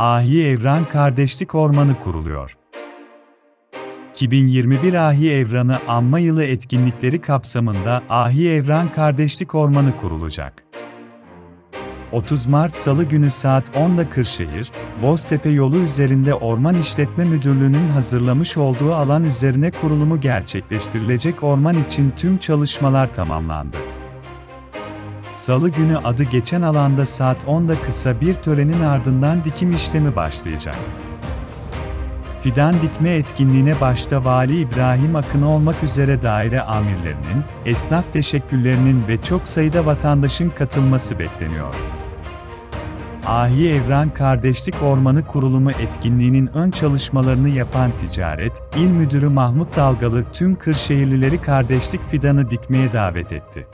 Ahi Evran Kardeşlik Ormanı kuruluyor. 2021 Ahi Evranı Anma Yılı etkinlikleri kapsamında Ahi Evran Kardeşlik Ormanı kurulacak. 30 Mart Salı günü saat 10'da Kırşehir, Boztepe yolu üzerinde Orman İşletme Müdürlüğü'nün hazırlamış olduğu alan üzerine kurulumu gerçekleştirilecek orman için tüm çalışmalar tamamlandı. Salı günü adı geçen alanda saat 10'da kısa bir törenin ardından dikim işlemi başlayacak. Fidan dikme etkinliğine başta Vali İbrahim Akın olmak üzere daire amirlerinin, esnaf teşekkürlerinin ve çok sayıda vatandaşın katılması bekleniyor. Ahi Evran Kardeşlik Ormanı Kurulumu etkinliğinin ön çalışmalarını yapan Ticaret, İl Müdürü Mahmut Dalgalı tüm Kırşehirlileri kardeşlik fidanı dikmeye davet etti.